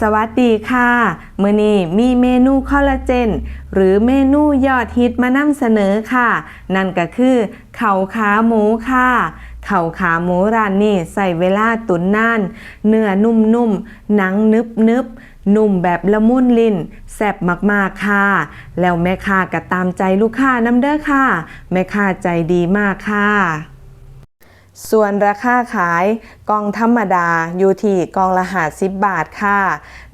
สวัสดีค่ะมื้อนี้มีเมนูคอลลาเจน หรือเมนูยอดฮิตมานำเสนอค่ะ นั่นก็คือเข่าขาหมูค่ะเข่าขาหมูร้านนี้ใส่เวลาตุ๋นนาน เนื้อนุ่มๆ หนังนึบๆนุ่มแบบละมุนลิ้นแซ่บมากๆค่ะ แล้วแม่ค้าก็ตามใจลูกค้าน้ำเด้อค่ะ แม่ค้าใจดีมากค่ะ ส่วนราคาขายกองธรรมดาอยู่ที่กองละหาสิบบาทค่ะ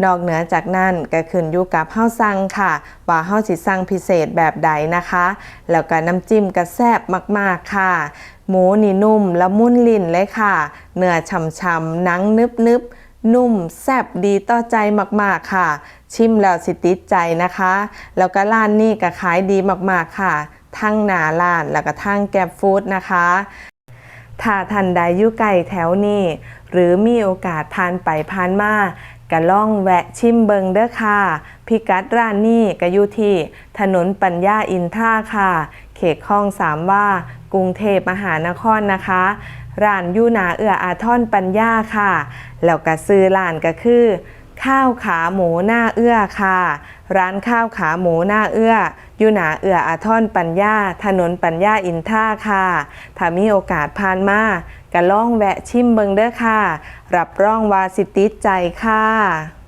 นอกเหนือจากนั้นก็ขึ้นอยู่กับเฮาสั่งค่ะ ว่าเฮาสิสั่งพิเศษแบบใดนะคะ แล้วก็น้ำจิ้มก็แซบมากๆค่ะ หมูนี่นุ่มละมุนลิ้นเลยค่ะ เนื้อฉ่ำๆหนังนึบๆนุ่มแซบดีต่อใจมากๆค่ะ ชิมแล้วสิติดใจนะคะ แล้วก็ร้านนี้ก็ขายดีมากๆค่ะ ทั้งหนาร้านแล้วก็ทั้งแกบฟู้ดนะคะ ถ้าท่านใดอยู่ไกลแถวนี้ หรือมีโอกาสผ่านไปผ่านมาก็ล่องแวะชิมเบิงเด้อค่ะ พิกัดร้านนี้ก็อยู่ที่ถนนปัญญาอินทราค่ะ เขตคลองสามว่ากรุงเทพมหานครนะคะ ร้านยูนาเอื้ออาทรปัญญาค่ะ แล้วก็ซื้อร้านก็คือ ข้าวขาหมูหน้าเอื้อค่ะ ร้านข้าวขาหมูหน้าเอื้ออยู่หนาเอื้ออาทอนปัญญา ถนนปัญญาอินท่าค่ะถ้ามีโอกาสผ่านมากะล่องแวะชิมเบิงเด้อค่ะ รับรองว่าสิติดใจค่ะ